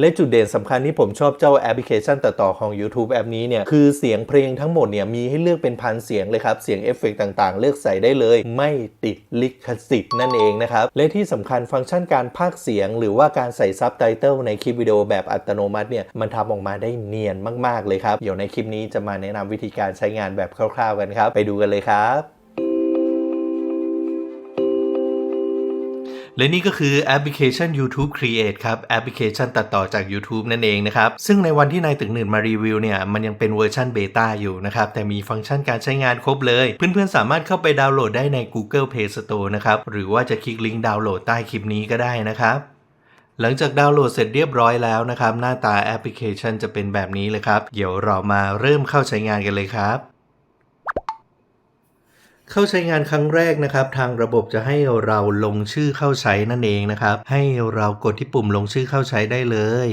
และจุดเด่นสำคัญที่ผมชอบเจ้าแอปพลิเคชันตัดต่อของ YouTube แอปนี้เนี่ยคือเสียงเพลงทั้งหมดเนี่ยมีให้เลือกเป็นพันเสียงเลยครับ เสียงเอฟเฟกต์ต่างๆ เลือกใส่ได้เลย ไม่ติดลิขสิทธิ์นั่นเองนะครับ และที่สำคัญฟังก์ชันการพากเสียง หรือว่าการใส่ซับไตเติลในคลิปวิดีโอแบบอัตโนมัติเนี่ยมันทำออกมาได้เนียนมากๆเลยครับ เดี๋ยวในคลิปนี้จะมาแนะนำวิธีการใช้งานแบบคร่าวๆกันครับ ไปดูกันเลยครับ และนี่ก็คือแอปพลิเคชัน YouTube Create ครับ แอปพลิเคชันตัดต่อจาก YouTube นั่นเองนะครับ ซึ่งในวันที่นายตึกหนื่นมารีวิวเนี่ย มันยังเป็นเวอร์ชันเบต้าอยู่นะครับ แต่มีฟังก์ชันการใช้งานครบเลย เพื่อนๆ สามารถเข้าไปดาวน์โหลดได้ใน Google Play Store นะครับ หรือว่าจะคลิกลิงก์ดาวน์โหลดใต้คลิปนี้ก็ได้นะครับหลังจากดาวน์โหลดเสร็จเรียบร้อยแล้วนะครับ หน้าตาแอปพลิเคชันจะเป็นแบบนี้เลยครับ เดี๋ยวเรามาเริ่มเข้าใช้งานกันเลยครับ เข้าใช้งานครั้งแรกนะครับ ทางระบบจะให้เราลงชื่อเข้าใช้นั่นเองนะครับ ให้เรากดที่ปุ่มลงชื่อเข้าใช้ได้เลย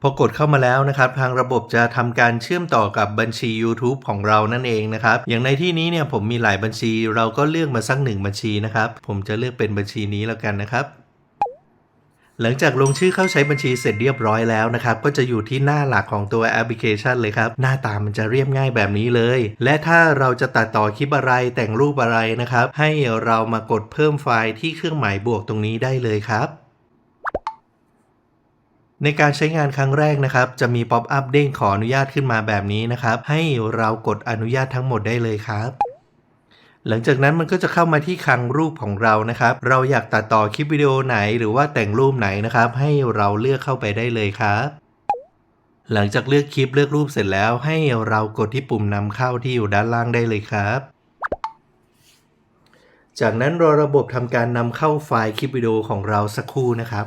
พอกดเข้ามาแล้วนะครับ ทางระบบจะทำการเชื่อมต่อกับบัญชี YouTube ของเรานั่นเองนะครับ อย่างในที่นี้เนี่ยผมมีหลายบัญชี เราก็เลือกมาสักหนึ่งบัญชีนะครับ ผมจะเลือกเป็นบัญชีนี้แล้วกันนะครับ หลังจากลงชื่อเข้าใช้บัญชีเสร็จเรียบร้อยแล้วนะครับ ก็จะอยู่ที่หน้าหลักของตัวแอปพลิเคชันเลยครับ หน้าตามันจะเรียบง่ายแบบนี้เลย และถ้าเราจะตัดต่อคลิปอะไรแต่งรูปอะไรนะครับ ให้เรามากดเพิ่มไฟล์ที่เครื่องหมายบวกตรงนี้ได้เลยครับในการใช้งานครั้งแรกนะครับ จะมีป๊อปอัพเด้งขออนุญาตขึ้นมาแบบนี้นะครับ ให้เรากดอนุญาตทั้งหมดได้เลยครับ หลังจากนั้นมันก็จะเข้ามาที่คลังรูปของเรานะครับ เราอยากตัดต่อคลิปวิดีโอไหนหรือว่าแต่งรูปไหนนะครับ ให้เราเลือกเข้าไปได้เลยครับ หลังจากเลือกคลิปเลือกรูปเสร็จแล้ว ให้เรากดที่ปุ่มนำเข้าที่อยู่ด้านล่างได้เลยครับ จากนั้นรอระบบทำการนำเข้าไฟล์คลิปวิดีโอของเราสักครู่นะครับ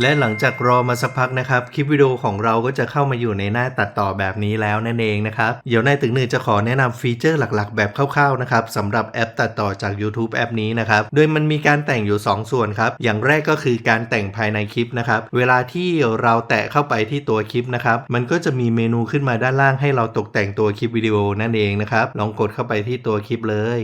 และหลังจากรอมาสักพักนะครับ คลิปวิดีโอของเราก็จะเข้ามาอยู่ในหน้าตัดต่อแบบนี้แล้วนั่นเองนะครับ เดี๋ยวนายตึงหนึ่งจะขอแนะนำฟีเจอร์หลักๆ แบบคร่าวๆนะครับสำหรับแอปตัดต่อจาก YouTube แอปนี้นะครับ โดยมันมีการแต่งอยู่ 2 ส่วนครับ อย่างแรกก็คือการแต่งภายในคลิปนะครับ เวลาที่เราแตะเข้าไปที่ตัวคลิปนะครับ มันก็จะมีเมนูขึ้นมาด้านล่างให้เราตกแต่งตัวคลิปวิดีโอนั่นเองนะครับ ลองกดเข้าไปที่ตัวคลิปเลย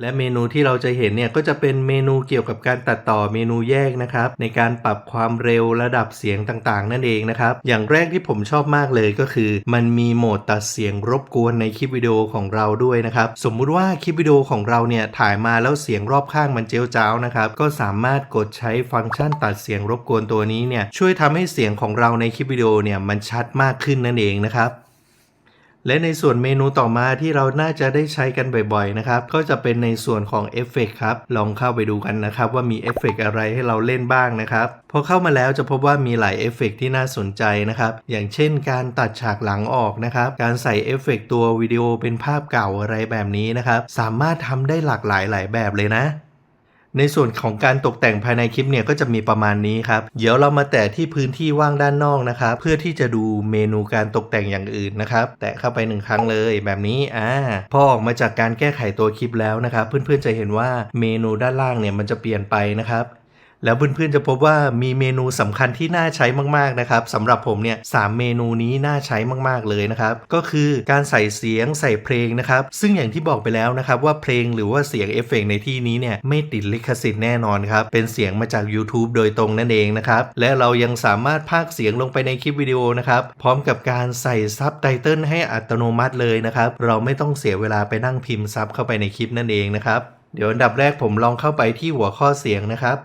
และเมนูที่เราจะเห็นเนี่ยก็จะเป็นเมนูเกี่ยวกับการตัดต่อเมนูแยกนะครับ ในการปรับความเร็วระดับเสียงต่างๆ นั่นเองนะครับ อย่างแรกที่ผมชอบมากเลยก็คือ มันมีโหมดตัดเสียงรบกวนในคลิปวิดีโอของเราด้วยนะครับ สมมุติว่าคลิปวิดีโอของเราเนี่ยถ่ายมาแล้วเสียงรอบข้างมันเจียวจ้าวนะครับก็สามารถกดใช้ฟังก์ชันตัดเสียงรบกวนตัวนี้เนี่ยช่วยทำให้เสียงของเราในคลิปวิดีโอเนี่ยมันชัดมากขึ้นนั่นเองนะครับ และในส่วนเมนูต่อมาที่เราน่าจะได้ใช้กันบ่อยๆนะครับ ก็จะเป็นในส่วนของเอฟเฟกครับ ลองเข้าไปดูกันนะครับว่ามีเอฟเฟกอะไรให้เราเล่นบ้างนะครับพอเข้ามาแล้วจะพบว่ามีหลายเอฟเฟกที่น่าสนใจนะครับ อย่างเช่นการตัดฉากหลังออกนะครับ การใส่เอฟเฟกตัววิดีโอเป็นภาพเก่าอะไรแบบนี้นะครับ สามารถทำได้หลากหลายหลายแบบเลยนะ ในส่วนของการตกแต่งภายในคลิปเนี่ยก็จะมีประมาณนี้ครับ เดี๋ยวเรามาแตะที่พื้นที่ว่างด้านนอกนะครับ เพื่อที่จะดูเมนูการตกแต่งอย่างอื่นนะครับ แตะเข้าไปหนึ่งครั้งเลยแบบนี้ อ่า พอออกมาจากการแก้ไขตัวคลิปแล้วนะครับ เพื่อนๆจะเห็นว่าเมนูด้านล่างเนี่ยมันจะเปลี่ยนไปนะครับ แล้วเพื่อนๆจะพบว่ามีเมนูสำคัญที่น่าใช้มากๆนะครับสำหรับผมเนี่ยสามเมนูนี้น่าใช้มากๆเลยนะครับ ก็คือการใส่เสียงใส่เพลงนะครับ ซึ่งอย่างที่บอกไปแล้วนะครับว่าเพลงหรือว่าเสียงเอฟเฟกต์ในที่นี้เนี่ยไม่ติดลิขสิทธิ์แน่นอนครับ เป็นเสียงมาจาก YouTube โดยตรงนั่นเองนะครับ และเรายังสามารถพากเสียงลงไปในคลิปวิดีโอนะครับ พร้อมกับการใส่ซับไตเติลให้อัตโนมัติเลยนะครับ เราไม่ต้องเสียเวลาไปนั่งพิมพ์ซับเข้าไปในคลิปนั่นเองนะครับ เดี๋ยวอันดับแรกผมลองเข้าไปที่หัวข้อเสียงนะครับ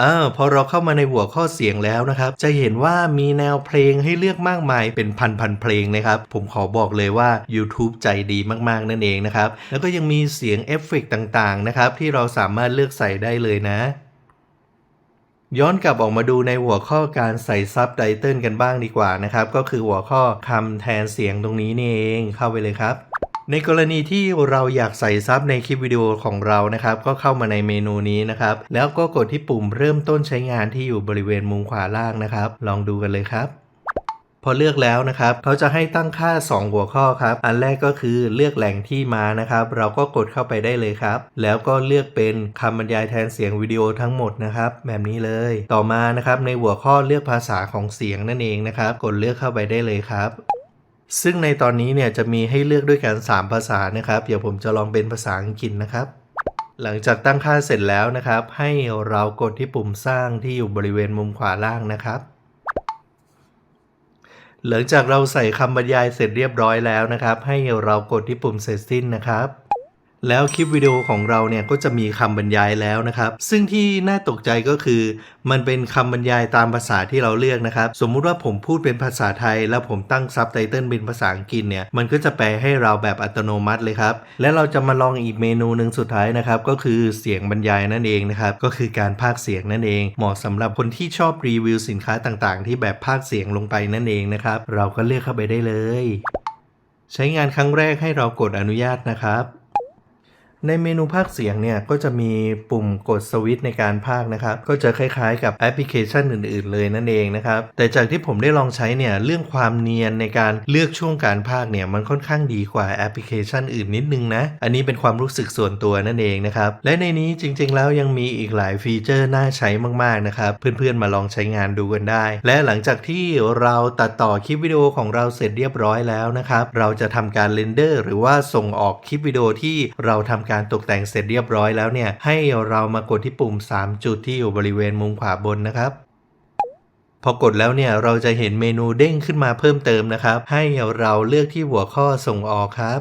อาพอเราเข้ามาในหัวข้อเสียงแล้วนะครับ จะเห็นว่ามีแนวเพลงให้เลือกมากมายเป็นพันๆเพลงนะครับ ผมขอบอกเลยว่า YouTube ใจดีมากๆนั่นเองนะครับ แล้วก็ยังมีเสียงเอฟเฟกต์ต่างๆนะครับที่เราสามารถเลือกใส่ได้เลยนะย้อนกลับออกมาดูในหัวข้อการใส่ซับไตเติลกันบ้างดีกว่านะครับ ก็คือหัวข้อคำแทนเสียงตรงนี้นี่เองเข้าไปเลยครับ ในกรณีที่เราอยากใส่ซับในคลิปวิดีโอของเรานะครับ ก็เข้ามาในเมนูนี้นะครับ แล้วก็กดที่ปุ่มเริ่มต้นใช้งานที่อยู่บริเวณมุมขวาล่างนะครับ ลองดูกันเลยครับพอเลือกแล้วนะครับ เขาจะให้ตั้งค่า 2 หัวข้อครับ อันแรกก็คือเลือกแหล่งที่มานะครับ เราก็กดเข้าไปได้เลยครับ แล้วก็เลือกเป็นคำบรรยายแทนเสียงวิดีโอทั้งหมดนะครับ แบบนี้เลย ต่อมานะครับในหัวข้อเลือกภาษาของเสียงนั่นเองนะครับ กดเลือกเข้าไปได้เลยครับ ซึ่งในตอนนี้เนี่ยจะมีให้เลือกด้วยกัน 3 ภาษานะครับ เดี๋ยวผมจะลองเป็นภาษาอังกฤษนะครับ หลังจากตั้งค่าเสร็จแล้วนะครับ ให้เรากดที่ปุ่มสร้างที่อยู่บริเวณมุมขวาล่างนะครับ หลังจากเราใส่คำบรรยายเสร็จเรียบร้อยแล้วนะครับ ให้เรากดที่ปุ่มเสร็จสิ้นนะครับ แล้วคลิปวิดีโอของเราเนี่ยก็จะมีคำบรรยายแล้วนะครับ ซึ่งที่น่าตกใจก็คือ มันเป็นคำบรรยายตามภาษาที่เราเลือกนะครับ สมมุติว่าผมพูดเป็นภาษาไทย แล้วผมตั้งซับไตเติลเป็นภาษาอังกฤษเนี่ยมันก็จะแปลให้เราแบบอัตโนมัติเลยครับ และเราจะมาลองอีกเมนูหนึ่งสุดท้ายนะครับ ก็คือเสียงบรรยายนั่นเองนะครับก็คือการพากเสียงนั่นเอง เหมาะสำหรับคนที่ชอบรีวิวสินค้าต่างๆ ที่แบบพากเสียงลงไปนั่นเองนะครับเราก็เลือกเข้าไปได้เลย ใช้งานครั้งแรกให้เรากดอนุญาตนะครับ ในเมนูพากเสียงเนี่ยก็จะมีปุ่มกดสวิตในการพากนะครับ ก็จะคล้ายๆกับแอปพลิเคชันอื่น ๆ เลยนั่นเองนะครับ แต่จากที่ผมได้ลองใช้เนี่ยเรื่องความเนียนในการเลือกช่วงการพากเนี่ยมันค่อนข้างดีกว่าแอปพลิเคชันอื่นนิดนึงนะ อันนี้เป็นความรู้สึกส่วนตัวนั่นเองนะครับ และในนี้จริง ๆ แล้วยังมีอีกหลายฟีเจอร์น่าใช้มากๆนะครับ เพื่อนๆมาลองใช้งานดูกันได้ และหลังจากที่เราตัดต่อคลิปวิดีโอของเราเสร็จเรียบร้อยแล้วนะครับเราจะทำการเรนเดอร์หรือว่าส่งออกคลิปวิดีโอที่เราทำการตกแต่งเสร็จเรียบร้อยแล้วเนี่ย ให้เรามากดที่ปุ่ม 3 จุดที่อยู่บริเวณมุมขวาบนนะครับ พอกดแล้วเนี่ยเราจะเห็นเมนูเด้งขึ้นมาเพิ่มเติมนะครับ ให้เราเลือกที่หัวข้อส่งออกครับ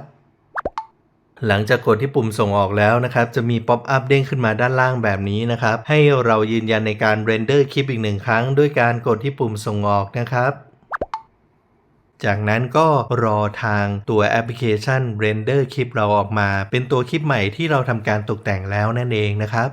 หลังจากกดที่ปุ่มส่งออกแล้วนะครับ จะมีป๊อปอัพเด้งขึ้นมาด้านล่างแบบนี้นะครับ ให้เรายืนยันในการเรนเดอร์คลิปอีกหนึ่งครั้ง ด้วยการกดที่ปุ่มส่งออกนะครับ จากนั้นก็รอทางตัวแอปพลิเคชันเรนเดอร์คลิปเราออกมา เป็นตัวคลิปใหม่ที่เราทำการตกแต่งแล้วนั่นเองนะครับ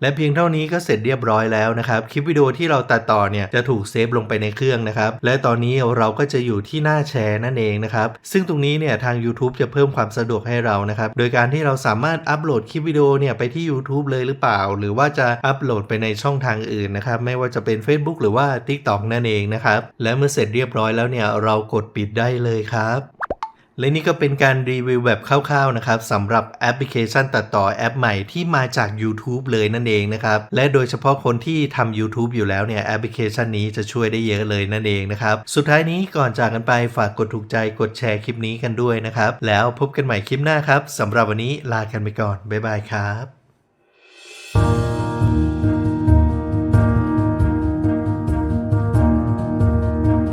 และเพียงเท่านี้ก็เสร็จเรียบร้อยแล้วนะครับ คลิปวิดีโอที่เราตัดต่อเนี่ยจะถูกเซฟลงไปในเครื่องนะครับ และตอนนี้เราก็จะอยู่ที่หน้าแชร์นั่นเองนะครับ ซึ่งตรงนี้เนี่ยทาง YouTube จะเพิ่มความสะดวกให้เรานะครับ โดยการที่เราสามารถอัปโหลดคลิปวิดีโอเนี่ยไปที่ YouTube เลยหรือเปล่า หรือว่าจะอัปโหลดไปในช่องทางอื่นนะครับ ไม่ว่าจะเป็น Facebook หรือว่า TikTok นั่นเองนะครับ และเมื่อเสร็จเรียบร้อยแล้วเนี่ยเรากดปิดได้เลยครับ และนี่ก็เป็นการรีวิวแบบคร่าวๆนะครับสำหรับแอปพลิเคชันตัดต่อแอปใหม่ที่มาจาก YouTube เลยนั่นเองนะครับและโดยเฉพาะคนที่ทำ YouTube อยู่แล้วเนี่ยแอปพลิเคชันนี้จะช่วยได้เยอะเลยนั่นเองนะครับสุดท้ายนี้ก่อนจากกันไปฝากกดถูกใจกดแชร์คลิปนี้กันด้วยนะครับแล้วพบกันใหม่คลิปหน้าครับสำหรับวันนี้ลากันไปก่อนบ๊ายบายครับ